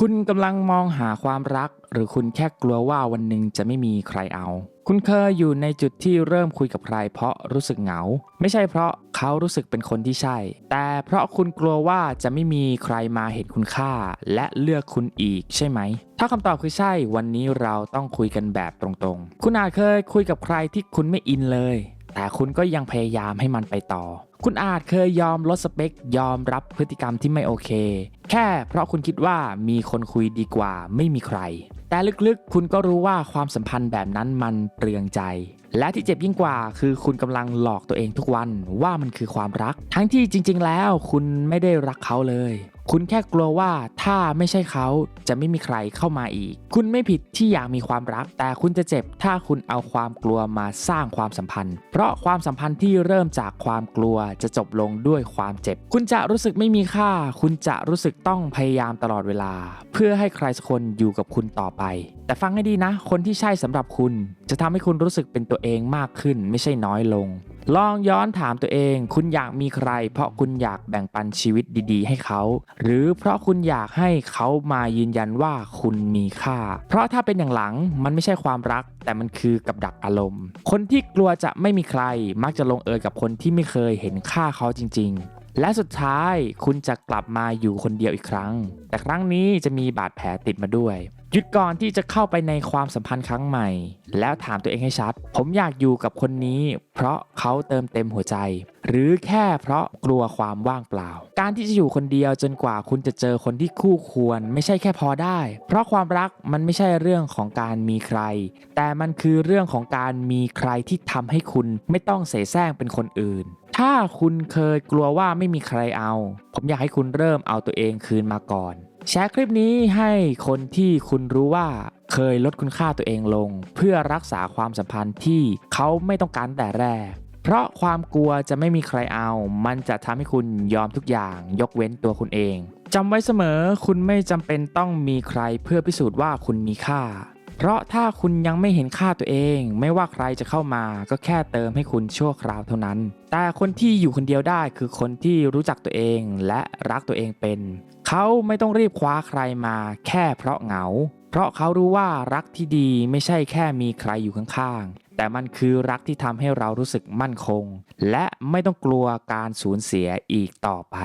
คุณกำลังมองหาความรัก หรือคุณแค่กลัวว่าวันหนึ่งจะไม่มีใครเอา คุณเคยอยู่ในจุดที่เริ่มคุยกับใคร เพราะรู้สึกเหงา ไม่ใช่เพราะเขารู้สึกเป็นคนที่ใช่ แต่เพราะคุณกลัวว่าจะไม่มีใครมาเห็นคุณค่า และเลือกคุณอีกใช่ไหม ถ้าคำตอบคือใช่ วันนี้เราต้องคุยกันแบบตรงๆ คุณอาจเคยคุยกับใครที่คุณไม่อินเลย แต่คุณก็ยังพยายามให้มันไปต่อ คุณอาจเคยยอมลดสเปค ยอมรับพฤติกรรมที่ไม่โอเค แค่เพราะคุณคิดว่ามีคนคุยดีกว่าไม่มีใคร แต่ลึกๆ คุณก็รู้ว่าความสัมพันธ์แบบนั้นมันเปลืองใจ และที่เจ็บยิ่งกว่าคือคุณกำลังหลอกตัวเองทุกวันว่ามันคือความรัก ทั้งที่จริง ๆ แล้วคุณไม่ได้รักเขาเลย คุณแค่กลัวว่าถ้าไม่ใช่เขาจะไม่มีใครเข้ามาอีก คุณไม่ผิดที่อยากมีความรัก แต่คุณจะเจ็บถ้าคุณเอาความกลัวมาสร้างความสัมพันธ์ เพราะความสัมพันธ์ที่เริ่มจากความกลัวจะจบลงด้วยความเจ็บ คุณจะรู้สึกไม่มีค่า คุณจะรู้สึกต้องพยายามตลอดเวลา เพื่อให้ใครสักคนอยู่กับคุณต่อไป แต่ฟังให้ดีนะ คนที่ใช่สำหรับคุณ จะทำให้คุณรู้สึกเป็นตัวเองมากขึ้นไม่ใช่น้อยลง ลองย้อนถามตัวเอง คุณอยากมีใคร เพราะคุณอยากแบ่งปันชีวิตดีๆ ให้เขา หรือเพราะคุณอยากให้เขามายืนยันว่าคุณมีค่า เพราะถ้าเป็นอย่างหลังมันไม่ใช่ความรัก แต่มันคือกับดักอารมณ์ คนที่กลัวจะไม่มีใครมักจะลงเอยกับคนที่ไม่เคยเห็นค่าเขาจริง ๆ และสุดท้ายคุณจะกลับมาอยู่คนเดียวอีกครั้ง แต่ครั้งนี้จะมีบาดแผลติดมาด้วย หยุดก่อนที่จะเข้าไปในความสัมพันธ์ครั้งใหม่ แล้วถามตัวเองให้ชัด ผมอยากอยู่กับคนนี้ เพราะเขาเติมเต็มหัวใจ หรือแค่เพราะกลัวความว่างเปล่า การที่จะอยู่คนเดียวจนกว่าคุณจะเจอคนที่คู่ควร ไม่ใช่แค่พอได้ เพราะความรักมันไม่ใช่เรื่องของการมีใคร แต่มันคือเรื่องของการมีใครที่ทำให้คุณไม่ต้องเสแสร้งเป็นคนอื่น ถ้าคุณเคยกลัวว่าไม่มีใครเอา ผมอยากให้คุณเริ่มเอาตัวเองคืนมาก่อน แชร์คลิปนี้ให้คนที่คุณรู้ว่าเคยลดคุณค่าตัวเองลง เพื่อรักษาความสัมพันธ์ที่เขาไม่ต้องการแต่แรก เพราะความกลัวจะไม่มีใครเอา มันจะทำให้คุณยอมทุกอย่างยกเว้นตัวคุณเองจำไว้เสมอคุณไม่จำเป็นต้องมีใครเพื่อพิสูจน์ว่าคุณมีค่า เพราะถ้าคุณยังไม่เห็นค่าตัวเอง ไม่ว่าใครจะเข้ามาก็แค่เติมให้คุณชั่วคราวเท่านั้น แต่คนที่อยู่คนเดียวได้คือคนที่รู้จักตัวเองและรักตัวเองเป็น เขาไม่ต้องรีบคว้าใครมาแค่เพราะเหงา เพราะเขารู้ว่ารักที่ดีไม่ใช่แค่มีใครอยู่ข้างๆ แต่มันคือรักที่ทำให้เรารู้สึกมั่นคง และไม่ต้องกลัวการสูญเสียอีกต่อไป